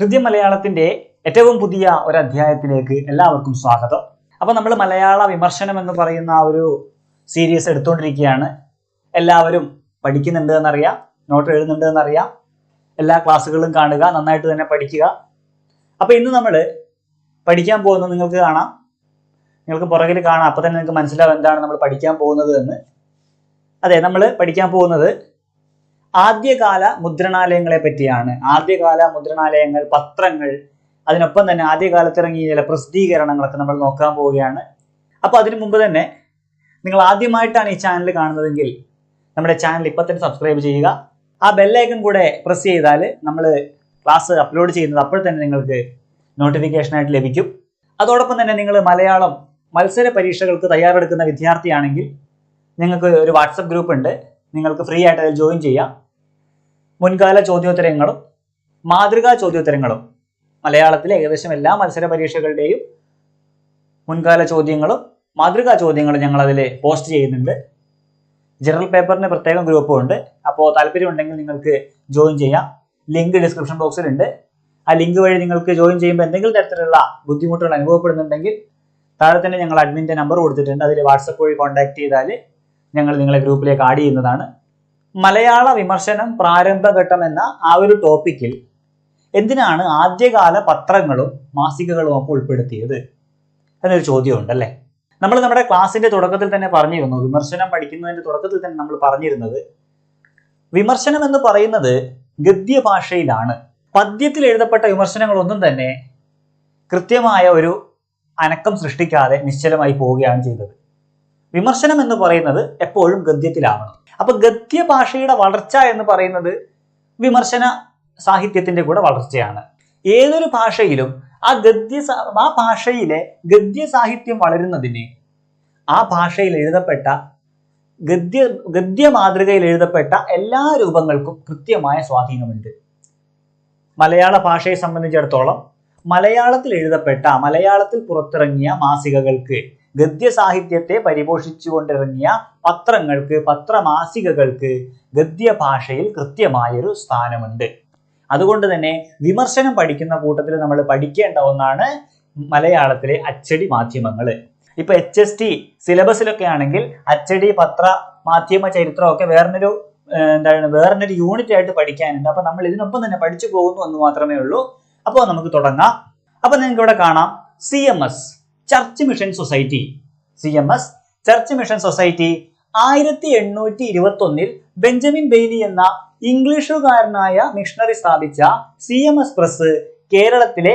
ഹൃദയ മലയാളത്തിന്റെ ഏറ്റവും പുതിയ ഒരു അധ്യായത്തിലേക്ക് എല്ലാവർക്കും സ്വാഗതം. അപ്പൊ നമ്മൾ മലയാള വിമർശനം എന്ന് പറയുന്ന ഒരു സീരീസ് എടുത്തുകൊണ്ടിരിക്കുകയാണ് എല്ലാവരും പഠിക്കുന്നുണ്ട് എന്നറിയാം നോട്ട് എഴുതുന്നുണ്ട് എന്നറിയാം. എല്ലാ ക്ലാസ്സുകളും കാണുക നന്നായിട്ട് തന്നെ പഠിക്കുക. അപ്പൊ ഇന്ന് നമ്മൾ പഠിക്കാൻ പോകുന്നത് നിങ്ങൾക്ക് കാണാം. നിങ്ങൾക്ക് പുറകിൽ കാണാം. അപ്പൊ തന്നെ നിങ്ങൾക്ക് മനസ്സിലാവും എന്താണ് നമ്മൾ പഠിക്കാൻ പോകുന്നത് എന്ന്. അതെ നമ്മൾ പഠിക്കാൻ പോകുന്നത് ആദ്യകാല മുദ്രണാലയങ്ങളെ പറ്റിയാണ്. ആദ്യകാല മുദ്രണാലയങ്ങൾ പത്രങ്ങൾ അതിനൊപ്പം തന്നെ ആദ്യകാലത്ത് ഇറങ്ങിയ ചില പ്രസിദ്ധീകരണങ്ങളൊക്കെ നമ്മൾ നോക്കാൻ പോവുകയാണ്. അപ്പോൾ അതിനു മുമ്പ് തന്നെ നിങ്ങൾ ആദ്യമായിട്ടാണ് ഈ ചാനൽ കാണുന്നതെങ്കിൽ നമ്മുടെ ചാനൽ ഇപ്പം തന്നെ സബ്സ്ക്രൈബ് ചെയ്യുക. ആ ബെല്ലൈക്കൺ കൂടെ പ്രസ് ചെയ്താൽ നമ്മൾ ക്ലാസ് അപ്ലോഡ് ചെയ്യുന്നത് അപ്പോൾ തന്നെ നിങ്ങൾക്ക് നോട്ടിഫിക്കേഷനായിട്ട് ലഭിക്കും. അതോടൊപ്പം തന്നെ നിങ്ങൾ മലയാളം മത്സര പരീക്ഷകൾക്ക് തയ്യാറെടുക്കുന്ന വിദ്യാർത്ഥിയാണെങ്കിൽ നിങ്ങൾക്ക് ഒരു വാട്സപ്പ് ഗ്രൂപ്പ് ഉണ്ട്. നിങ്ങൾക്ക് ഫ്രീ ആയിട്ട് അതിൽ ജോയിൻ ചെയ്യാം. മുൻകാല ചോദ്യോത്തരങ്ങളും മാതൃകാ ചോദ്യോത്തരങ്ങളും. മലയാളത്തിലെ ഏകദേശം എല്ലാ മത്സര പരീക്ഷകളുടെയും മുൻകാല ചോദ്യങ്ങളും മാതൃകാ ചോദ്യങ്ങളും ഞങ്ങൾ അതിൽ പോസ്റ്റ് ചെയ്യുന്നുണ്ട്. ജനറൽ പേപ്പറിന് പ്രത്യേകം ഗ്രൂപ്പും ഉണ്ട് അപ്പോൾ താല്പര്യമുണ്ടെങ്കിൽ നിങ്ങൾക്ക് ജോയിൻ ചെയ്യാം. ലിങ്ക് ഡിസ്ക്രിപ്ഷൻ ബോക്സിലുണ്ട്. ആ ലിങ്ക് വഴി നിങ്ങൾക്ക് ജോയിൻ ചെയ്യുമ്പോൾ എന്തെങ്കിലും തരത്തിലുള്ള ബുദ്ധിമുട്ടുകൾ അനുഭവപ്പെടുന്നുണ്ടെങ്കിൽ താഴെ തന്നെ ഞങ്ങൾ അഡ്മിന്റെ നമ്പർ കൊടുത്തിട്ടുണ്ട്. അതിൽ വാട്സപ്പ് വഴി കോൺടാക്ട് ചെയ്താൽ ഞങ്ങൾ നിങ്ങളെ ഗ്രൂപ്പിലേക്ക് ആഡ് ചെയ്യുന്നതാണ്. മലയാള വിമർശനം പ്രാരംഭഘട്ടം എന്ന ആ ഒരു ടോപ്പിക്കിൽ എന്തിനാണ് ആദ്യകാല പത്രങ്ങളും മാസികകളും ഒക്കെ ഉൾപ്പെടുത്തിയത് എന്നൊരു ചോദ്യമുണ്ട് അല്ലേ? നമ്മൾ നമ്മുടെ ക്ലാസ്സിന്റെ തുടക്കത്തിൽ തന്നെ പറഞ്ഞിരുന്നു വിമർശനം പഠിക്കുന്നതിന്റെ തുടക്കത്തിൽ തന്നെ നമ്മൾ പറഞ്ഞിരുന്നത് വിമർശനം എന്ന് പറയുന്നത് ഗദ്യ ഭാഷയിലാണ്. പദ്യത്തിൽ എഴുതപ്പെട്ട വിമർശനങ്ങളൊന്നും തന്നെ കൃത്യമായ ഒരു അനക്കം സൃഷ്ടിക്കാതെ നിശ്ചലമായി പോവുകയാണ് ചെയ്തത്. വിമർശനം എന്ന് പറയുന്നത് എപ്പോഴും ഗദ്യത്തിലാവണം അപ്പൊ ഗദ്യ ഭാഷയുടെ വളർച്ച എന്ന് പറയുന്നത് വിമർശന സാഹിത്യത്തിന്റെ കൂടെ വളർച്ചയാണ്. ഏതൊരു ഭാഷയിലും ആ ഗദ്യ ആ ഭാഷയിലെ ഗദ്യ സാഹിത്യം വളരുന്നതിന് ആ ഭാഷയിൽ എഴുതപ്പെട്ട ഗദ്യ ഗദ്യ മാതൃകയിൽ എഴുതപ്പെട്ട എല്ലാ രൂപങ്ങൾക്കും കൃത്യമായ സ്വാധീനമുണ്ട്. മലയാള ഭാഷയെ സംബന്ധിച്ചിടത്തോളം മലയാളത്തിൽ എഴുതപ്പെട്ട മലയാളത്തിൽ പുറത്തിറങ്ങിയ മാസികകൾക്ക് ഗദ്യ പരിപോഷിച്ചു പരിപോഷിച്ചുകൊണ്ടിറങ്ങിയ പത്രങ്ങൾക്ക് പത്രമാസികകൾക്ക് ഗദ്യഭാഷയിൽ കൃത്യമായൊരു സ്ഥാനമുണ്ട്. അതുകൊണ്ട് തന്നെ വിമർശനം പഠിക്കുന്ന കൂട്ടത്തിൽ നമ്മൾ പഠിക്കേണ്ട ഒന്നാണ് മലയാളത്തിലെ അച്ചടി മാധ്യമങ്ങൾ. ഇപ്പൊ എച്ച് എസ് ടി സിലബസിലൊക്കെ ആണെങ്കിൽ അച്ചടി പത്ര മാധ്യമ ചരിത്രമൊക്കെ വേറൊരു എന്താണ് വേറൊരു യൂണിറ്റ് ആയിട്ട് പഠിക്കാനുണ്ട്. അപ്പൊ നമ്മൾ ഇതിനൊപ്പം തന്നെ പഠിച്ചു പോകുന്നു എന്ന് മാത്രമേ ഉള്ളൂ. അപ്പോൾ നമുക്ക് തുടങ്ങാം. അപ്പൊ നിങ്ങൾക്ക് ഇവിടെ കാണാം. C M S church mission society C M S church mission society ആയിരത്തി എണ്ണൂറ്റി ഇരുപത്തി ഒന്നിൽ ബെഞ്ചമിൻ ബെയ്ലി എന്ന ഇംഗ്ലീഷുകാരനായ മിഷണറി സ്ഥാപിച്ച സി എം എസ് പ്രസ് കേരളത്തിലെ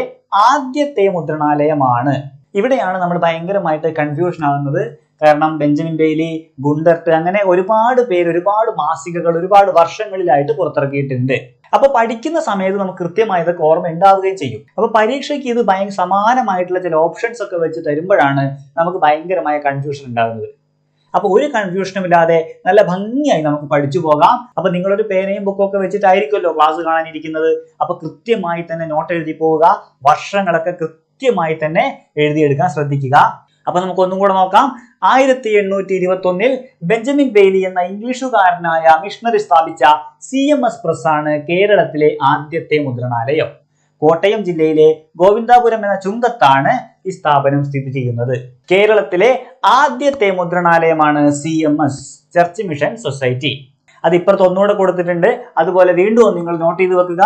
ആദ്യത്തെ മുദ്രണാലയമാണ്. ഇവിടെയാണ് നമ്മൾ ഭയങ്കരമായിട്ട് കൺഫ്യൂഷൻ ആകുന്നത്. കാരണം ബെഞ്ചമിൻ ബെയ്ലി ഗുണ്ടർട്ട് അങ്ങനെ ഒരുപാട് പേര് ഒരുപാട് മാസികകൾ ഒരുപാട് വർഷങ്ങളിലായിട്ട് പുറത്തിറക്കിയിട്ടുണ്ട്. അപ്പൊ പഠിക്കുന്ന സമയത്ത് നമുക്ക് കൃത്യമായി ഇതൊക്കെ ഓർമ്മ ഉണ്ടാവുകയും ചെയ്യും. അപ്പൊ പരീക്ഷയ്ക്ക് ഇത് ഭയങ്കര സമാനമായിട്ടുള്ള ചില ഓപ്ഷൻസ് ഒക്കെ വെച്ച് തരുമ്പോഴാണ് നമുക്ക് ഭയങ്കരമായ കൺഫ്യൂഷൻ ഉണ്ടാകുന്നത് അപ്പൊ ഒരു കൺഫ്യൂഷനും ഇല്ലാതെ നല്ല ഭംഗിയായി നമുക്ക് പഠിച്ചു പോകാം. അപ്പൊ നിങ്ങളൊരു പേനയും ബുക്കും ഒക്കെ വെച്ചിട്ടായിരിക്കുമല്ലോ ക്ലാസ് കാണാനിരിക്കുന്നത്. അപ്പൊ കൃത്യമായി തന്നെ നോട്ട് എഴുതി പോവുക. വർഷങ്ങളൊക്കെ കൃത്യമായി തന്നെ എഴുതിയെടുക്കാൻ ശ്രദ്ധിക്കുക. അപ്പൊ നമുക്ക് ഒന്നും കൂടെ നോക്കാം. ആയിരത്തി എണ്ണൂറ്റി ഇരുപത്തി ഒന്നിൽ ബെഞ്ചമിൻ ബെയ്ലി എന്ന ഇംഗ്ലീഷുകാരനായ മിഷണറി സ്ഥാപിച്ച സി എം എസ് പ്രസ് ആണ് കേരളത്തിലെ ആദ്യത്തെ മുദ്രണാലയം. കോട്ടയം ജില്ലയിലെ ഗോവിന്ദാപുരം എന്ന ചുങ്കത്താണ് ഈ സ്ഥാപനം സ്ഥിതി ചെയ്യുന്നത്. കേരളത്തിലെ ആദ്യത്തെ മുദ്രണാലയമാണ് C M S church mission society. അത് ഇപ്പുറത്ത് ഒന്നുകൂടെ കൊടുത്തിട്ടുണ്ട്. അതുപോലെ വീണ്ടും നിങ്ങൾ നോട്ട് ചെയ്ത് വെക്കുക.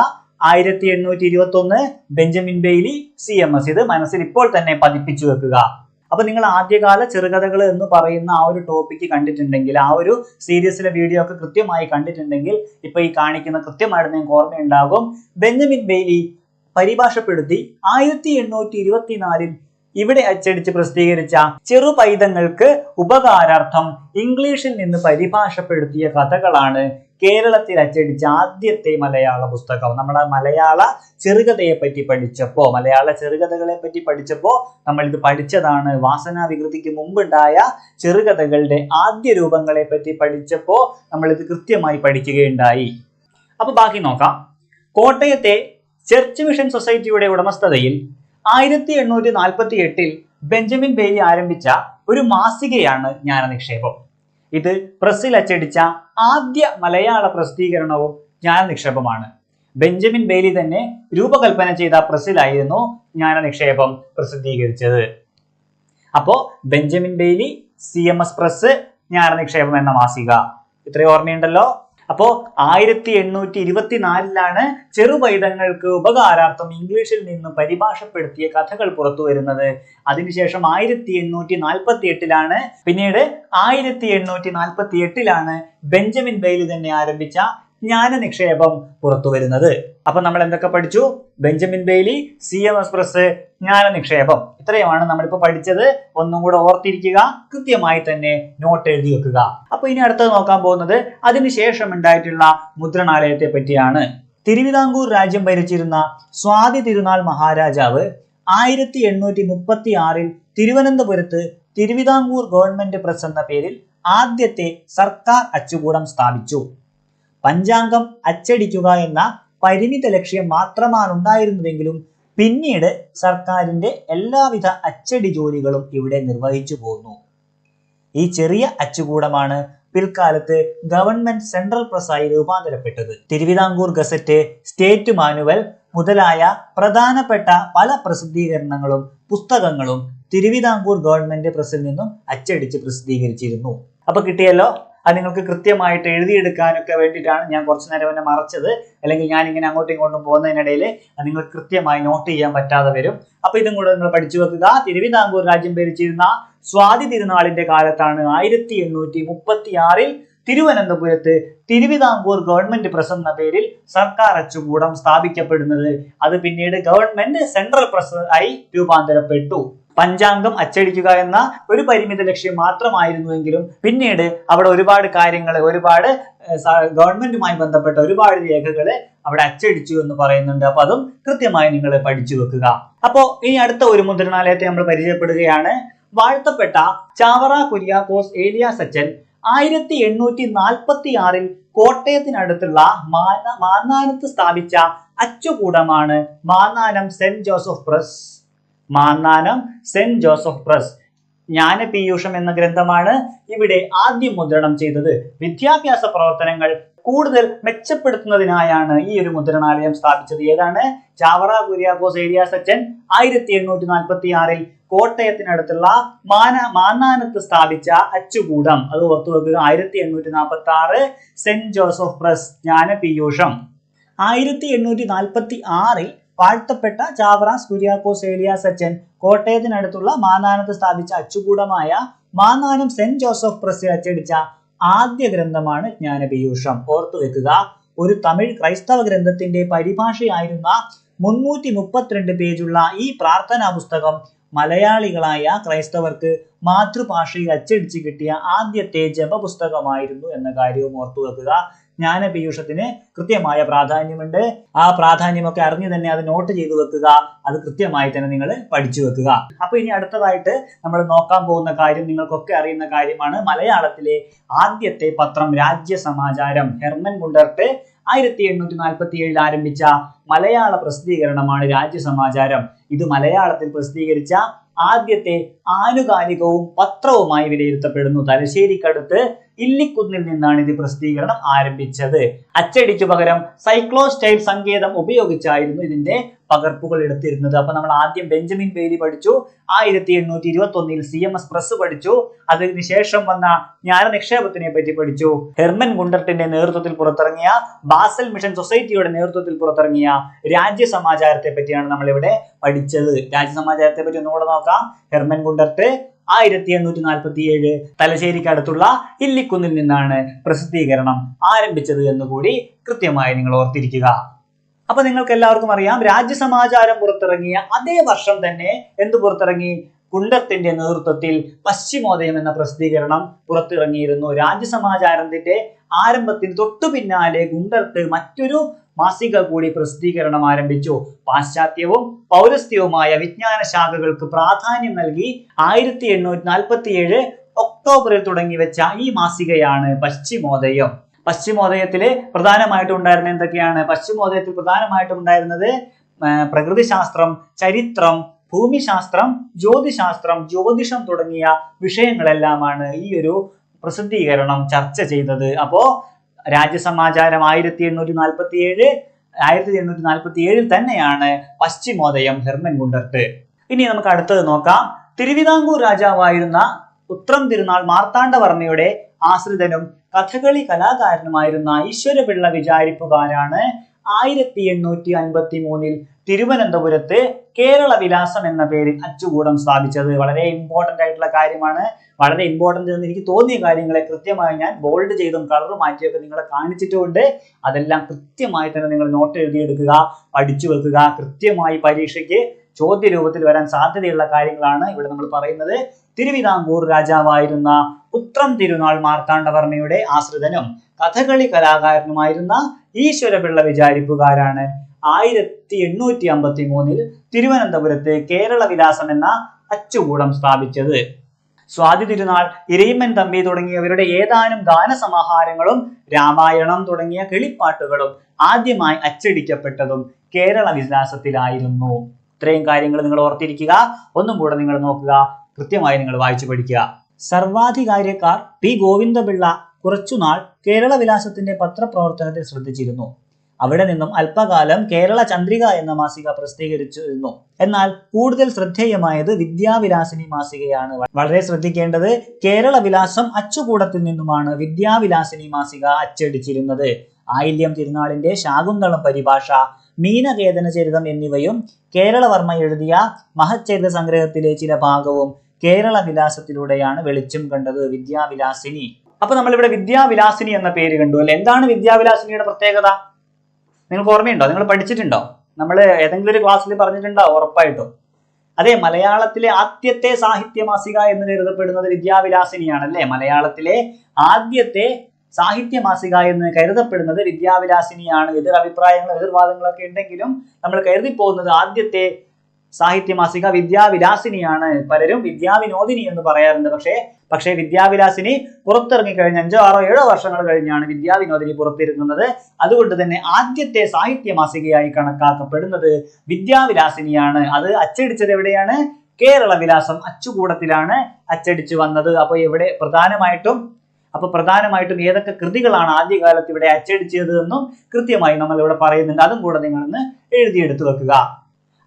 ആയിരത്തി എണ്ണൂറ്റി ഇരുപത്തി ഒന്ന് Benjamin Bailey C M S. ഇത് മനസ്സിൽ ഇപ്പോൾ തന്നെ പതിപ്പിച്ചു വെക്കുക. അപ്പൊ നിങ്ങൾ ആദ്യകാല ചെറുകഥകൾ എന്ന് പറയുന്ന ആ ഒരു ടോപ്പിക്ക് കണ്ടിട്ടുണ്ടെങ്കിൽ ആ ഒരു സീരീസിലെ വീഡിയോ ഒക്കെ കൃത്യമായി കണ്ടിട്ടുണ്ടെങ്കിൽ ഇപ്പൊ ഈ കാണിക്കുന്ന കൃത്യമായിട്ട് നിങ്ങൾക്ക് ഓർമ്മയുണ്ടാകും. ബെഞ്ചമിൻ ബെയ്ലി പരിഭാഷപ്പെടുത്തി ആയിരത്തി എണ്ണൂറ്റി ഇരുപത്തിനാലിൽ ഇവിടെ അച്ചടിച്ച് പ്രസിദ്ധീകരിച്ച ചെറു പൈതങ്ങൾക്ക് ഉപകാരാർത്ഥം ഇംഗ്ലീഷിൽ നിന്ന് പരിഭാഷപ്പെടുത്തിയ കഥകളാണ് കേരളത്തിൽ അച്ചടിച്ച ആദ്യത്തെ മലയാള പുസ്തകം. നമ്മുടെ മലയാള ചെറുകഥയെ പറ്റി പഠിച്ചപ്പോ മലയാള ചെറുകഥകളെ പറ്റി പഠിച്ചപ്പോ നമ്മൾ ഇത് പഠിച്ചതാണ്. വാസനാ വികൃതിക്ക് മുമ്പുണ്ടായ ചെറുകഥകളുടെ ആദ്യ രൂപങ്ങളെ പറ്റി പഠിച്ചപ്പോ നമ്മൾ ഇത് കൃത്യമായി പഠിക്കുകയുണ്ടായി. അപ്പൊ ബാക്കി നോക്കാം. കോട്ടയത്തെ ചർച്ച് മിഷൻ സൊസൈറ്റിയുടെ ഉടമസ്ഥതയിൽ ആയിരത്തി എണ്ണൂറ്റി നാൽപ്പത്തി എട്ടിൽ ബെഞ്ചമിൻ ബേരി ആരംഭിച്ച ഒരു മാസികയാണ് ജ്ഞാന നിക്ഷേപം ഇത് പ്രസ്സിൽ അച്ചടിച്ച ആദ്യ മലയാള പ്രസിദ്ധീകരണവും ജ്ഞാന നിക്ഷേപമാണ് ബെഞ്ചമിൻ ബെയ്ലി തന്നെ രൂപകൽപ്പന ചെയ്ത പ്രസ്സിലായിരുന്നു ജ്ഞാന നിക്ഷേപം പ്രസിദ്ധീകരിച്ചത്. അപ്പോ Benjamin Bailey C M S press Jnana Nikshepam എന്ന മാസിക. ഇത്രയും ഓർമ്മയുണ്ടല്ലോ? അപ്പോ ആയിരത്തി എണ്ണൂറ്റി ഇരുപത്തിനാലിലാണ് ചെറുപൈതങ്ങൾക്ക് ഉപകാരാർത്ഥം ഇംഗ്ലീഷിൽ നിന്ന് പരിഭാഷപ്പെടുത്തിയ കഥകൾ പുറത്തു വരുന്നത്. അതിനുശേഷം ആയിരത്തി എണ്ണൂറ്റി നാൽപ്പത്തി എട്ടിലാണ് പിന്നീട് ആയിരത്തി എണ്ണൂറ്റി നാൽപ്പത്തി എട്ടിലാണ് ബെഞ്ചമിൻ ബെയ്ലി തന്നെ ആരംഭിച്ച ജ്ഞാന നിക്ഷേപം പുറത്തു വരുന്നത്. അപ്പൊ നമ്മൾ എന്തൊക്കെ പഠിച്ചു? Benjamin Bailey C M express press Jnana Nikshepam. ഇത്രയുമാണ് നമ്മളിപ്പോ പഠിച്ചത്. ഒന്നും കൂടെ ഓർത്തിരിക്കുക കൃത്യമായി തന്നെ നോട്ട് എഴുതി വെക്കുക. അപ്പൊ ഇനി അടുത്തത് നോക്കാൻ പോകുന്നത് അതിനുശേഷം ഉണ്ടായിട്ടുള്ള മുദ്രണാലയത്തെ പറ്റിയാണ്. തിരുവിതാംകൂർ രാജ്യം ഭരിച്ചിരുന്ന സ്വാതി തിരുനാൾ മഹാരാജാവ് ആയിരത്തി എണ്ണൂറ്റി മുപ്പത്തി ആറിൽ തിരുവനന്തപുരത്ത് തിരുവിതാംകൂർ ഗവൺമെന്റ് പ്രസ് എന്ന പേരിൽ ആദ്യത്തെ സർക്കാർ അച്ചുകൂടം സ്ഥാപിച്ചു. പഞ്ചാംഗം അച്ചടിക്കുക എന്ന പരിമിത ലക്ഷ്യം മാത്രമാണ് ഉണ്ടായിരുന്നതെങ്കിലും പിന്നീട് സർക്കാരിന്റെ എല്ലാവിധ അച്ചടി ജോലികളും ഇവിടെ നിർവഹിച്ചു പോന്നു. ഈ ചെറിയ അച്ചുകൂടമാണ് പിൽക്കാലത്ത് ഗവൺമെന്റ് സെൻട്രൽ പ്രസ്സായി രൂപാന്തരപ്പെട്ടത്. തിരുവിതാംകൂർ ഗസറ്റ് സ്റ്റേറ്റ് മാനുവൽ മുതലായ പ്രധാനപ്പെട്ട പല പ്രസിദ്ധീകരണങ്ങളും പുസ്തകങ്ങളും തിരുവിതാംകൂർ ഗവൺമെന്റ് പ്രസിൽ നിന്നും അച്ചടിച്ച് പ്രസിദ്ധീകരിച്ചിരുന്നു. അപ്പൊ കിട്ടിയല്ലോ? അത് നിങ്ങൾക്ക് കൃത്യമായിട്ട് എഴുതിയെടുക്കാനൊക്കെ വേണ്ടിയിട്ടാണ് ഞാൻ കുറച്ച് നേരം എന്നെ മറച്ചത്. അല്ലെങ്കിൽ ഞാൻ ഇങ്ങനെ അങ്ങോട്ടും ഇങ്ങോട്ടും പോകുന്നതിനിടയിൽ അത് നിങ്ങൾ കൃത്യമായി നോട്ട് ചെയ്യാൻ പറ്റാതെ വരും. അപ്പൊ ഇതും കൂടെ നിങ്ങൾ പഠിച്ചു വെക്കുക. തിരുവിതാംകൂർ രാജ്യം ഭരിച്ചിരുന്ന സ്വാതി തിരുനാളിന്റെ കാലത്താണ് ആയിരത്തി എണ്ണൂറ്റി മുപ്പത്തി ആറിൽ തിരുവനന്തപുരത്ത് തിരുവിതാംകൂർ ഗവൺമെന്റ് പ്രസ് എന്ന പേരിൽ സർക്കാർ അച്ചുകൂടം സ്ഥാപിക്കപ്പെടുന്നത്. അത് പിന്നീട് ഗവൺമെന്റ് സെൻട്രൽ പ്രസ് ആയി രൂപാന്തരപ്പെട്ടു. പഞ്ചാംഗം അച്ചടിക്കുക എന്ന ഒരു പരിമിത ലക്ഷ്യം മാത്രമായിരുന്നുവെങ്കിലും പിന്നീട് അവിടെ ഒരുപാട് കാര്യങ്ങൾ ഒരുപാട് ഗവൺമെന്റുമായി ബന്ധപ്പെട്ട ഒരുപാട് രേഖകൾ അവിടെ അച്ചടിച്ചു എന്ന് പറയുന്നുണ്ട്. അപ്പൊ അതും കൃത്യമായി നിങ്ങൾ പഠിച്ചു വെക്കുക. അപ്പോ ഇനി അടുത്ത ഒരു മുദ്രണാലയത്തെ നമ്മൾ പരിചയപ്പെടുകയാണ്. വാഴ്ത്തപ്പെട്ട ചാവറ കുര്യാക്കോസ് ഏലിയ സച്ചൻ ആയിരത്തി എണ്ണൂറ്റി നാൽപ്പത്തി ആറിൽ കോട്ടയത്തിനടുത്തുള്ള മാന മാന്നാനത്ത് സ്ഥാപിച്ച അച്ചുകൂടമാണ് Mannanam Saint Joseph press. Mannanam Saint Joseph press. Jnanapeeyusham എന്ന ഗ്രന്ഥമാണ് ഇവിടെ ആദ്യം മുദ്രണം ചെയ്തത്. വിദ്യാഭ്യാസ പ്രവർത്തനങ്ങൾ കൂടുതൽ മെച്ചപ്പെടുത്തുന്നതിനായാണ് ഈ ഒരു മുദ്രണാലയം സ്ഥാപിച്ചത്. ഏതാണ്? ചാവറ കുര്യാക്കോസ് ഏരിയ സച്ചൻ ആയിരത്തി എണ്ണൂറ്റി നാൽപ്പത്തി ആറിൽ കോട്ടയത്തിനടുത്തുള്ള മാന മാന്നാനത്ത് സ്ഥാപിച്ച അച്ചുകൂടം. അത് ഓർത്തു വെക്കുക ആയിരത്തി എണ്ണൂറ്റി നാൽപ്പത്തി ആറ് സെന്റ് ജോസഫ് പ്രസ് ജ്ഞാനപീയൂഷം ആയിരത്തി എണ്ണൂറ്റി നാൽപ്പത്തി ആറിൽ വാഴ്ത്തപ്പെട്ട ചാവറാസ് കുര്യാക്കോസ് ഏലിയ സച്ചൻ കോട്ടയത്തിനടുത്തുള്ള മാന്നാനത്ത് സ്ഥാപിച്ച അച്ചുകൂടമായ മാന്നാനം സെന്റ് ജോസഫ് പ്രസ് അച്ചടിച്ച ആദ്യ ഗ്രന്ഥമാണ് ജ്ഞാനപീയൂഷം. ഓർത്തു വെക്കുക ഒരു തമിഴ് ക്രൈസ്തവ ഗ്രന്ഥത്തിന്റെ പരിഭാഷയായിരുന്ന മുന്നൂറ്റി മുപ്പത്തിരണ്ട് പേജുള്ള ഈ പ്രാർത്ഥനാ പുസ്തകം മലയാളികളായ ക്രൈസ്തവർക്ക് മാതൃഭാഷയിൽ അച്ചടിച്ച് കിട്ടിയ ആദ്യത്തെ ജപപുസ്തകമായിരുന്നു എന്ന കാര്യവും ഓർത്തു വെക്കുക. ജ്ഞാനപീയൂഷത്തിന് കൃത്യമായ പ്രാധാന്യമുണ്ട്. ആ പ്രാധാന്യമൊക്കെ അറിഞ്ഞു തന്നെ അത് നോട്ട് ചെയ്തു വെക്കുക. അത് കൃത്യമായി തന്നെ നിങ്ങൾ പഠിച്ചു വെക്കുക. അപ്പൊ ഇനി അടുത്തതായിട്ട് നമ്മൾ നോക്കാൻ പോകുന്ന കാര്യം നിങ്ങൾക്കൊക്കെ അറിയുന്ന കാര്യമാണ് മലയാളത്തിലെ ആദ്യത്തെ പത്രം രാജ്യസമാചാരം ഹെർമൻ ഗുണ്ടർട്ട് ആയിരത്തി എണ്ണൂറ്റി നാൽപ്പത്തി ഏഴിൽ ആരംഭിച്ച മലയാള പ്രസിദ്ധീകരണമാണ് രാജ്യസമാചാരം ഇത് മലയാളത്തിൽ പ്രസിദ്ധീകരിച്ച ആദ്യത്തെ ആനുകാലികവും പത്രവുമായി വിലയിരുത്തപ്പെടുന്നു. തലശ്ശേരിക്കടുത്ത് ഇല്ലിക്കുന്നിൽ നിന്നാണ് ഇത് പ്രസിദ്ധീകരണം ആരംഭിച്ചത്. അച്ചടിക്കു പകരം സൈക്ലോസ്റ്റൈൽ സങ്കേതം ഉപയോഗിച്ചായിരുന്നു ഇതിന്റെ പകർപ്പുകൾ എടുത്തിരുന്നത്. അപ്പൊ നമ്മൾ ആദ്യം ബെഞ്ചമിൻ ബെയ്ലി പഠിച്ചു. ആയിരത്തി എണ്ണൂറ്റി ഇരുപത്തി ഒന്നിൽ സി എം എസ് പ്രസ് പഠിച്ചു. അതിന് ശേഷം വന്ന ജ്ഞാന നിക്ഷേപത്തിനെ പറ്റി പഠിച്ചു. ഹെർമൻ ഗുണ്ടർട്ടിന്റെ നേതൃത്വത്തിൽ പുറത്തിറങ്ങിയ ബാസൽ മിഷൻ സൊസൈറ്റിയുടെ നേതൃത്വത്തിൽ പുറത്തിറങ്ങിയ രാജ്യ സമാചാരത്തെ പറ്റിയാണ് നമ്മൾ ഇവിടെ പഠിച്ചത്. രാജ്യ സമാചാരത്തെ പറ്റി ഒന്നുകൂടെ നോക്കാം. ഹെർമൻ ഗുണ്ടർട്ട് ആയിരത്തി എണ്ണൂറ്റി നാൽപ്പത്തി ഏഴ് തലശ്ശേരിക്ക് അടുത്തുള്ള ഇല്ലിക്കുന്നിൽ നിന്നാണ് പ്രസിദ്ധീകരണം ആരംഭിച്ചത് എന്ന് കൂടി കൃത്യമായി നിങ്ങൾ ഓർത്തിരിക്കുക. അപ്പൊ നിങ്ങൾക്ക് എല്ലാവർക്കും അറിയാം രാജ്യസമാചാരം പുറത്തിറങ്ങിയ അതേ വർഷം തന്നെ എന്ത് പുറത്തിറങ്ങി? കുണ്ടത്തിന്റെ നേതൃത്വത്തിൽ പശ്ചിമോദയം എന്ന പ്രസിദ്ധീകരണം പുറത്തിറങ്ങിയിരുന്നു. രാജ്യസമാചാരത്തിന്റെ ആരംഭത്തിന് തൊട്ടു പിന്നാലെ ഗുണ്ടർട്ട് മറ്റൊരു മാസിക കൂടി പ്രസിദ്ധീകരണം ആരംഭിച്ചു. പാശ്ചാത്യവും പൗരസ്ത്യവുമായ വിജ്ഞാന ശാഖകൾക്ക് പ്രാധാന്യം നൽകി ആയിരത്തി എണ്ണൂറ്റി നാൽപ്പത്തി ഏഴ് ഒക്ടോബറിൽ തുടങ്ങി വെച്ച ഈ മാസികയാണ് പശ്ചിമോദയം. പശ്ചിമോദയത്തിൽ പ്രധാനമായിട്ടും ഉണ്ടായിരുന്ന എന്തൊക്കെയാണ്? പശ്ചിമോദയത്തിൽ പ്രധാനമായിട്ടും ഉണ്ടായിരുന്നത് പ്രകൃതിശാസ്ത്രം ചരിത്രം ഭൂമിശാസ്ത്രം ജ്യോതിശാസ്ത്രം ജ്യോതിഷം തുടങ്ങിയ വിഷയങ്ങളെല്ലാമാണ് ഈ ഒരു പ്രസിദ്ധീകരണം ചർച്ച ചെയ്തത്. അപ്പോ രാജ്യസമാചാരം ആയിരത്തി എണ്ണൂറ്റി നാൽപ്പത്തി ഏഴ് ആയിരത്തി എണ്ണൂറ്റി നാൽപ്പത്തി ഏഴിൽ തന്നെയാണ് പശ്ചിമോദയം ഹെർമൻ ഗുണ്ടർട്ട്. ഇനി നമുക്ക് അടുത്തത് നോക്കാം. തിരുവിതാംകൂർ രാജാവായിരുന്ന ഉത്രം തിരുനാൾ മാർത്താണ്ഡവർമ്മയുടെ ആശ്രിതനും കഥകളി കലാകാരനുമായിരുന്ന ഈശ്വരപിള്ള വിചാരിപ്പുകാരാണ് ആയിരത്തി എണ്ണൂറ്റി അൻപത്തി മൂന്നിൽ തിരുവനന്തപുരത്ത് കേരള വിലാസം എന്ന പേരിൽ അച്ചുകൂടം സ്ഥാപിച്ചത്. വളരെ ഇമ്പോർട്ടന്റ് ആയിട്ടുള്ള കാര്യമാണ്. വളരെ ഇമ്പോർട്ടന്റ് എന്ന് എനിക്ക് തോന്നിയ കാര്യങ്ങളെ കൃത്യമായി ഞാൻ ബോൾഡ് ചെയ്തും കളർ മാറ്റിയൊക്കെ നിങ്ങളെ കാണിച്ചിട്ടുമുണ്ട് അതെല്ലാം കൃത്യമായി തന്നെ നിങ്ങൾ നോട്ട് എഴുതിയെടുക്കുക പഠിച്ചു വെക്കുക കൃത്യമായി പരീക്ഷയ്ക്ക് ചോദ്യ രൂപത്തിൽ വരാൻ സാധ്യതയുള്ള കാര്യങ്ങളാണ് ഇവിടെ നമ്മൾ പറയുന്നത്. തിരുവിതാംകൂർ രാജാവായിരുന്ന ഉത്രം തിരുനാൾ മാർത്താണ്ഡവർമ്മയുടെ ആശ്രിതനും കഥകളി കലാകാരനുമായിരുന്ന ഈശ്വരപിള്ള വിചാരിപ്പുകാരാണ്. ആയിരത്തി എണ്ണൂറ്റി അമ്പത്തി മൂന്നിൽ തിരുവനന്തപുരത്ത് കേരള വിലാസം എന്ന അച്ചുകൂടം സ്ഥാപിച്ചത്. സ്വാതി തിരുനാൾ ഇരയിമ്മൻ തമ്പി തുടങ്ങിയവരുടെ ഏതാനും ഗാനസമാഹാരങ്ങളും രാമായണം തുടങ്ങിയ കിളിപ്പാട്ടുകളും ആദ്യമായി അച്ചടിക്കപ്പെട്ടതും കേരള വിലാസത്തിലായിരുന്നു. ഇത്രയും കാര്യങ്ങൾ നിങ്ങൾ ഓർത്തിരിക്കുക. ഒന്നും കൂടെ നിങ്ങൾ നോക്കുക. കൃത്യമായി നിങ്ങൾ വായിച്ചു പഠിക്കുക. സർവാധികാര്യക്കാർ പി ഗോവിന്ദപിള്ള കുറച്ചുനാൾ കേരള വിലാസത്തിന്റെ പത്രപ്രവർത്തനത്തിൽ ശ്രദ്ധിച്ചിരുന്നു. അവിടെ നിന്നും അല്പകാലം കേരള ചന്ദ്രിക എന്ന മാസിക പ്രസിദ്ധീകരിച്ചിരുന്നു എന്നാൽ കൂടുതൽ ശ്രദ്ധേയമായത് വിദ്യാവിലാസിനി മാസികയാണ്. വളരെ ശ്രദ്ധിക്കേണ്ടത് കേരള വിലാസം അച്ചുകൂടത്തിൽ നിന്നുമാണ് വിദ്യാവിലാസിനി മാസിക അച്ചടിച്ചിരുന്നത്. ആയില്യം തിരുനാളിന്റെ ശാകുന്തളം പരിഭാഷ മീനകേതന ചരിതം എന്നിവയും കേരളവർമ്മ എഴുതിയ മഹച്ചരിത സംഗ്രഹത്തിലെ ചില ഭാഗവും കേരള വിലാസത്തിലൂടെയാണ് വെളിച്ചം കണ്ടത് വിദ്യാവിലാസിനി. അപ്പൊ നമ്മളിവിടെ വിദ്യാവിലാസിനി എന്ന പേര് കണ്ടു അല്ലെ? എന്താണ് വിദ്യാവിലാസിനിയുടെ പ്രത്യേകത? നിങ്ങൾക്ക് ഓർമ്മയുണ്ടോ? നിങ്ങൾ പഠിച്ചിട്ടുണ്ടോ? നമ്മൾ ഏതെങ്കിലും ഒരു ക്ലാസ്സിൽ പറഞ്ഞിട്ടുണ്ടോ? ഉറപ്പായിട്ടും. അതെ മലയാളത്തിലെ ആദ്യത്തെ സാഹിത്യ മാസിക എന്ന് കരുതപ്പെടുന്നത് വിദ്യാവിലാസിനിയാണ് അല്ലേ മലയാളത്തിലെ ആദ്യത്തെ സാഹിത്യ മാസിക എന്ന് കരുതപ്പെടുന്നത് വിദ്യാവിലാസിനിയാണ്. എതിർ അഭിപ്രായങ്ങളും എതിർവാദങ്ങളൊക്കെ ഉണ്ടെങ്കിലും നമ്മൾ കരുതി പോകുന്നത് ആദ്യത്തെ സാഹിത്യ മാസിക വിദ്യാവിലാസിനിയാണ് പലരും വിദ്യാവിനോദിനി എന്ന് പറയാറുണ്ട്. പക്ഷേ പക്ഷേ വിദ്യാവിലാസിനി പുറത്തിറങ്ങി കഴിഞ്ഞ അഞ്ചോ ആറോ ഏഴോ വർഷങ്ങൾ കഴിഞ്ഞാണ് വിദ്യാവിനോദിനി പുറത്തിറങ്ങുന്നത് അതുകൊണ്ട് തന്നെ ആദ്യത്തെ സാഹിത്യ മാസികയായി കണക്കാക്കപ്പെടുന്നത് വിദ്യാവിലാസിനിയാണ്. അത് അച്ചടിച്ചത് എവിടെയാണ്? കേരള വിലാസം അച്ചുകൂടത്തിലാണ് അച്ചടിച്ചു വന്നത്. അപ്പോൾ ഇവിടെ പ്രധാനമായിട്ടും അപ്പൊ പ്രധാനമായിട്ടും ഏതൊക്കെ കൃതികളാണ് ആദ്യകാലത്ത് ഇവിടെ അച്ചടിച്ചത് എന്നും കൃത്യമായി നമ്മൾ ഇവിടെ പറയുന്നുണ്ട്. അതും കൂടെ നിങ്ങളൊന്ന് എഴുതിയെടുത്തു വെക്കുക.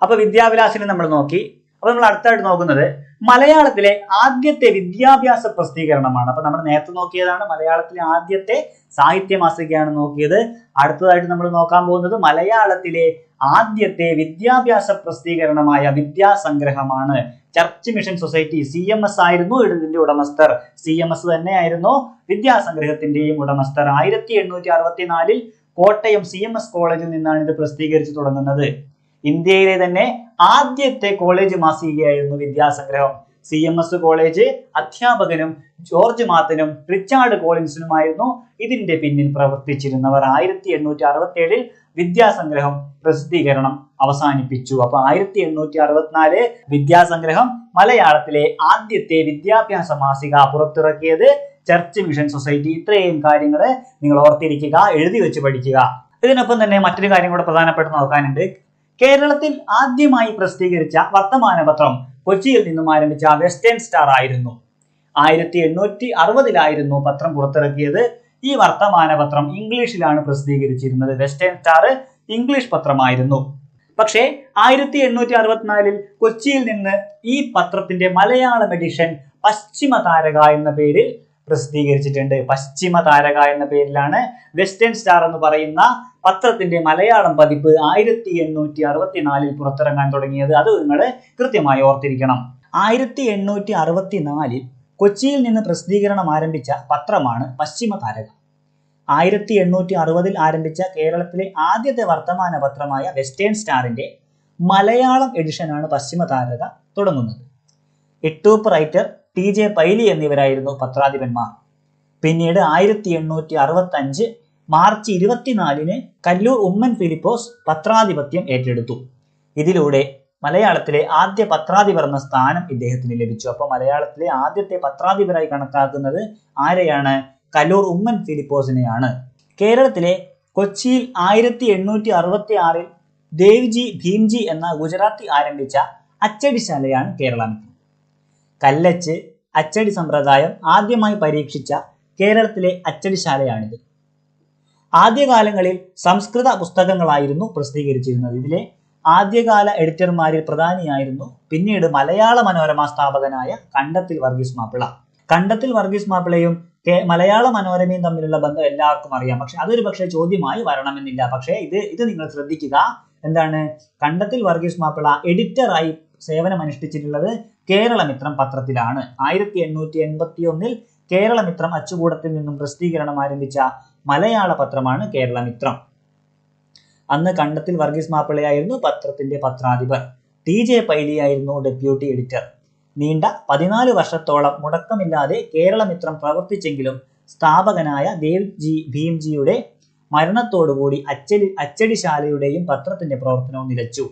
അപ്പൊ വിദ്യാവിലാസിനെ നമ്മൾ നോക്കി. അപ്പൊ നമ്മൾ അടുത്തായിട്ട് നോക്കുന്നത് മലയാളത്തിലെ ആദ്യത്തെ വിദ്യാഭ്യാസ പ്രസിദ്ധീകരണമാണ്. അപ്പൊ നമ്മൾ നേരത്തെ നോക്കിയതാണ് മലയാളത്തിലെ ആദ്യത്തെ സാഹിത്യ മാസികയാണ് നോക്കിയത്. അടുത്തതായിട്ട് നമ്മൾ നോക്കാൻ പോകുന്നത് മലയാളത്തിലെ ആദ്യത്തെ വിദ്യാഭ്യാസ പ്രസിദ്ധീകരണമായ വിദ്യാസംഗ്രഹമാണ്. Church mission society C M S ആയിരുന്നു ഇതിന്റെ ഉടമസ്ഥർ. സി എം എസ് തന്നെയായിരുന്നു വിദ്യാസംഗ്രഹത്തിന്റെയും ഉടമസ്ഥർ. ആയിരത്തി എണ്ണൂറ്റി അറുപത്തിനാലിൽ കോട്ടയം സി എം എസ് കോളേജിൽ നിന്നാണ് ഇത് പ്രസിദ്ധീകരിച്ചു തുടങ്ങുന്നത്. ഇന്ത്യയിലെ തന്നെ ആദ്യത്തെ college മാസികയായിരുന്നു Vidyasangraham. C M S college അധ്യാപകനും ജോർജ് മാത്തനും റിച്ചാർഡ് കോളിൻസിനുമായിരുന്നു ഇതിന്റെ പിന്നിൽ പ്രവർത്തിച്ചിരുന്നവർ. ആയിരത്തി എണ്ണൂറ്റി അറുപത്തി ഏഴിൽ വിദ്യാസംഗ്രഹം പ്രസിദ്ധീകരണം അവസാനിപ്പിച്ചു. അപ്പൊ ആയിരത്തി എണ്ണൂറ്റി അറുപത്തിനാല് വിദ്യാസംഗ്രഹം മലയാളത്തിലെ ആദ്യത്തെ വിദ്യാഭ്യാസ മാസിക പുറത്തിറക്കിയത് ചർച്ച് മിഷൻ സൊസൈറ്റി ഇത്രയും കാര്യങ്ങൾ നിങ്ങൾ ഓർത്തിരിക്കുക എഴുതി വെച്ച് പഠിക്കുക. ഇതിനൊപ്പം തന്നെ മറ്റൊരു കാര്യം കൂടെ പ്രധാനപ്പെട്ട് നോക്കാനുണ്ട്. കേരളത്തിൽ ആദ്യമായി പ്രസിദ്ധീകരിച്ച വർത്തമാനപത്രം കൊച്ചിയിൽ നിന്നും ആരംഭിച്ച വെസ്റ്റേൺ സ്റ്റാർ ആയിരുന്നു. ആയിരത്തി എണ്ണൂറ്റി അറുപതിലായിരുന്നു പത്രം പുറത്തിറക്കിയത്. ഈ വർത്തമാനപത്രം ഇംഗ്ലീഷിലാണ് പ്രസിദ്ധീകരിച്ചിരുന്നത്. വെസ്റ്റേൺ സ്റ്റാർ ഇംഗ്ലീഷ് പത്രമായിരുന്നു. പക്ഷേ ആയിരത്തി എണ്ണൂറ്റി അറുപത്തിനാലിൽ കൊച്ചിയിൽ നിന്ന് ഈ പത്രത്തിന്റെ മലയാളം എഡിഷൻ പശ്ചിമ താരക എന്ന പേരിൽ പ്രസിദ്ധീകരിച്ചിട്ടുണ്ട്. പശ്ചിമ താരക എന്ന പേരിലാണ് വെസ്റ്റേൺ സ്റ്റാർ എന്ന് പറയുന്ന പത്രത്തിന്റെ മലയാളം പതിപ്പ് ആയിരത്തി എണ്ണൂറ്റി അറുപത്തിനാലിൽ പുറത്തിറങ്ങാൻ തുടങ്ങിയത്. അത് നിങ്ങൾ കൃത്യമായി ഓർത്തിരിക്കണം. ആയിരത്തി എണ്ണൂറ്റി അറുപത്തിനാലിൽ കൊച്ചിയിൽ നിന്ന് പ്രസിദ്ധീകരണം ആരംഭിച്ച പത്രമാണ് പശ്ചിമ താരകം ആയിരത്തി എണ്ണൂറ്റി അറുപതിൽ ആരംഭിച്ച കേരളത്തിലെ ആദ്യത്തെ വർത്തമാന പത്രമായ വെസ്റ്റേൺ സ്റ്റാറിന്റെ മലയാളം എഡിഷനാണ് പശ്ചിമ താരക തുടങ്ങുന്നത്. Ittoop Writer T J Paily എന്നിവരായിരുന്നു പത്രാധിപന്മാർ. പിന്നീട് ആയിരത്തി എണ്ണൂറ്റി അറുപത്തി അഞ്ച് മാർച്ച് ഇരുപത്തിനാലിന് കല്ലൂർ ഉമ്മൻ ഫിലിപ്പോസ് പത്രാധിപത്യം ഏറ്റെടുത്തു. ഇതിലൂടെ മലയാളത്തിലെ ആദ്യ പത്രാധിപർ എന്ന സ്ഥാനം ഇദ്ദേഹത്തിന് ലഭിച്ചു. അപ്പോൾ മലയാളത്തിലെ ആദ്യത്തെ പത്രാധിപരായി കണക്കാക്കുന്നത് ആരെയാണ്? കല്ലൂർ ഉമ്മൻ ഫിലിപ്പോസിനെയാണ്. കേരളത്തിലെ കൊച്ചിയിൽ ആയിരത്തി എണ്ണൂറ്റി അറുപത്തി ആറിൽ ദേവ്ജി ഭീംജി എന്ന ഗുജറാത്തി ആരംഭിച്ച അച്ചടിശാലയാണ് കേരളമിത്രം കല്ലച്ച് അച്ചടി സമ്പ്രദായം ആദ്യമായി പരീക്ഷിച്ച കേരളത്തിലെ അച്ചടിശാലയാണിത്. ആദ്യകാലങ്ങളിൽ സംസ്കൃത പുസ്തകങ്ങളായിരുന്നു പ്രസിദ്ധീകരിച്ചിരുന്നത്. ഇതിലെ ആദ്യകാല എഡിറ്റർമാരിൽ പ്രധാനിയായിരുന്നു പിന്നീട് മലയാള മനോരമ സ്ഥാപകനായ കണ്ടത്തിൽ വർഗീസ് മാപ്പിള. കണ്ടത്തിൽ വർഗീസ് മാപ്പിളയും മലയാള മനോരമയും തമ്മിലുള്ള ബന്ധം എല്ലാവർക്കും അറിയാം. പക്ഷെ അതൊരു പക്ഷേ ചോദ്യമായി വരണമെന്നില്ല. പക്ഷേ ഇത് ഇത് നിങ്ങൾ ശ്രദ്ധിക്കുക. എന്താണ്? കണ്ടത്തിൽ വർഗീസ് മാപ്പിള എഡിറ്ററായി സേവനമനുഷ്ഠിച്ചിട്ടുള്ളത് കേരളമിത്രം പത്രത്തിലാണ്. ആയിരത്തി എണ്ണൂറ്റി എൺപത്തി ഒന്നിൽ കേരളമിത്രം അച്ചുകൂടത്തിൽ നിന്നും പ്രസിദ്ധീകരണം ആരംഭിച്ച മലയാള പത്രമാണ് കേരളമിത്രം. അന്ന് കണ്ടത്തിൽ വർഗീസ് മാപ്പിളയായിരുന്നു പത്രത്തിന്റെ പത്രാധിപർ. ടി ജെ പൈലിയായിരുന്നു ഡെപ്യൂട്ടി എഡിറ്റർ. നീണ്ട പതിനാല് വർഷത്തോളം മുടക്കമില്ലാതെ കേരളമിത്രം പ്രവർത്തിച്ചെങ്കിലും സ്ഥാപകനായ ദേവ് ജി ഭീംജിയുടെ മരണത്തോടുകൂടി അച്ചടി അച്ചടിശാലയുടെയും പത്രത്തിന്റെ പ്രവർത്തനവും നിലച്ചു.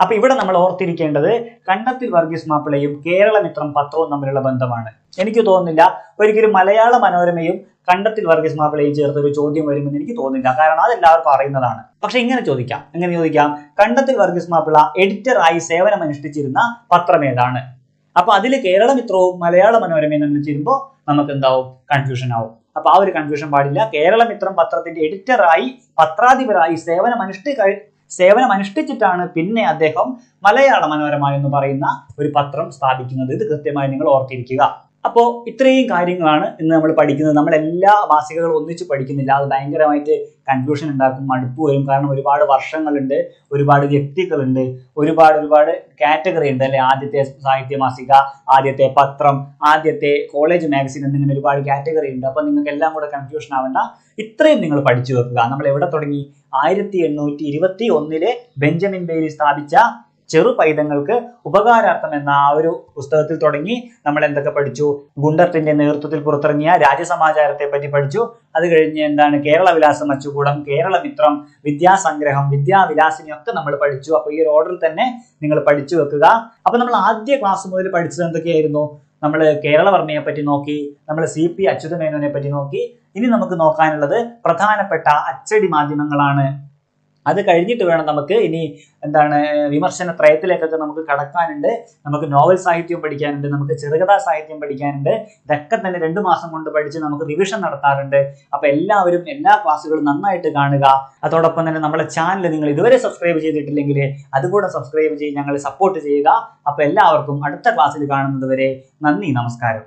അപ്പൊ ഇവിടെ നമ്മൾ ഓർത്തിരിക്കേണ്ടത് കണ്ടത്തിൽ വർഗീസ് മാപ്പിളയും കേരളമിത്രം പത്രവും തമ്മിലുള്ള ബന്ധമാണ്. എനിക്ക് തോന്നുന്നില്ല ഒരിക്കലും മലയാള മനോരമയും കണ്ടത്തിൽ വർഗീസ് മാപ്പിളയും ചേർത്ത് ഒരു ചോദ്യം വരുമെന്ന് എനിക്ക് തോന്നുന്നില്ല. കാരണം അത് എല്ലാവർക്കും അറിയുന്നതാണ്. പക്ഷെ ഇങ്ങനെ ചോദിക്കാം. എങ്ങനെ ചോദിക്കാം. കണ്ടത്തിൽ വർഗീസ് മാപ്പിള എഡിറ്ററായി സേവനം അനുഷ്ഠിച്ചിരുന്ന പത്രം ഏതാണ്? അപ്പൊ അതിൽ കേരളമിത്രവും മലയാള മനോരമയും തമ്മിൽ ചേരുമ്പോൾ നമുക്ക് എന്താവും? കൺഫ്യൂഷൻ ആവും. അപ്പൊ ആ ഒരു കൺഫ്യൂഷൻ പാടില്ല. കേരളമിത്രം പത്രത്തിന്റെ എഡിറ്ററായി പത്രാധിപരായി സേവനം അനുഷ്ഠി സേവനം അനുഷ്ഠിച്ചിട്ടാണ് പിന്നെ അദ്ദേഹം മലയാള മനോരമ എന്ന് പറയുന്ന ഒരു പത്രം സ്ഥാപിക്കുന്നത്. ഇത് കൃത്യമായി നിങ്ങൾ ഓർത്തിരിക്കുക. അപ്പോൾ ഇത്രയും കാര്യങ്ങളാണ് ഇന്ന് നമ്മൾ പഠിക്കുന്നത്. നമ്മൾ എല്ലാ മാസികകളും ഒന്നിച്ച് പഠിക്കുന്നില്ല. അത് ഭയങ്കരമായിട്ട് കൺഫ്യൂഷൻ ഉണ്ടാക്കും മടുപ്പ് വരും. കാരണം ഒരുപാട് വർഷങ്ങളുണ്ട് ഒരുപാട് വ്യക്തികളുണ്ട് ഒരുപാട് ഒരുപാട് കാറ്റഗറി ഉണ്ട് അല്ലെ? ആദ്യത്തെ സാഹിത്യ മാസിക ആദ്യത്തെ പത്രം ആദ്യത്തെ കോളേജ് മാഗസിൻ എന്നിങ്ങനെ ഒരുപാട് കാറ്റഗറി ഉണ്ട്. അപ്പോൾ നിങ്ങൾക്ക് എല്ലാം കൂടെ കൺഫ്യൂഷൻ ആവേണ്ട. ഇത്രയും നിങ്ങൾ പഠിച്ചു വെക്കുക. നമ്മൾ എവിടെ തുടങ്ങി? ആയിരത്തി എണ്ണൂറ്റി ഇരുപത്തി ഒന്നിലെ ബെഞ്ചമിൻ ബേലി സ്ഥാപിച്ച ചെറു പൈതങ്ങൾക്ക് ഉപകാരാർത്ഥം എന്ന ആ ഒരു പുസ്തകത്തിൽ തുടങ്ങി നമ്മൾ എന്തൊക്കെ പഠിച്ചു? ഗുണ്ടത്തിന്റെ നേതൃത്വത്തിൽ പുറത്തിറങ്ങിയ രാജ്യസമാചാരത്തെ പറ്റി പഠിച്ചു. അത് കഴിഞ്ഞ് എന്താണ്? കേരള വിലാസം അച്ചുകൂടം കേരളമിത്രം വിദ്യാസംഗ്രഹം വിദ്യാവിലാസിനി ഒക്കെ നമ്മൾ പഠിച്ചു. അപ്പൊ ഈ ഒരു ഓർഡറിൽ തന്നെ നിങ്ങൾ പഠിച്ചു വെക്കുക. അപ്പൊ നമ്മൾ ആദ്യ ക്ലാസ് മുതൽ പഠിച്ചത് എന്തൊക്കെയായിരുന്നു? നമ്മൾ കേരളവർമ്മയെ പറ്റി നോക്കി നമ്മൾ സി പി അച്യുതമേനോനെ പറ്റി നോക്കി. ഇനി നമുക്ക് നോക്കാനുള്ളത് പ്രധാനപ്പെട്ട അച്ചടി മാധ്യമങ്ങളാണ്. അത് കഴിഞ്ഞിട്ട് വേണം നമുക്ക് ഇനി എന്താണ് വിമർശന ത്രയത്തിലേക്കൊക്കെ നമുക്ക് കടക്കാനുണ്ട്. നമുക്ക് നോവൽ സാഹിത്യം പഠിക്കാനുണ്ട് നമുക്ക് ചെറുകഥാ സാഹിത്യം പഠിക്കാനുണ്ട്. ഇതൊക്കെ തന്നെ രണ്ട് മാസം കൊണ്ട് പഠിച്ച് നമുക്ക് റിവിഷൻ നടത്താറുണ്ട്. അപ്പൊ എല്ലാവരും എല്ലാ ക്ലാസ്സുകളും നന്നായിട്ട് കാണുക. അതോടൊപ്പം തന്നെ നമ്മുടെ ചാനൽ നിങ്ങൾ ഇതുവരെ സബ്സ്ക്രൈബ് ചെയ്തിട്ടില്ലെങ്കിൽ അതുകൂടെ സബ്സ്ക്രൈബ് ചെയ്ത് ഞങ്ങളെ സപ്പോർട്ട് ചെയ്യുക. അപ്പൊ എല്ലാവർക്കും അടുത്ത ക്ലാസ്സിൽ കാണുന്നത് വരെ നന്ദി നമസ്കാരം.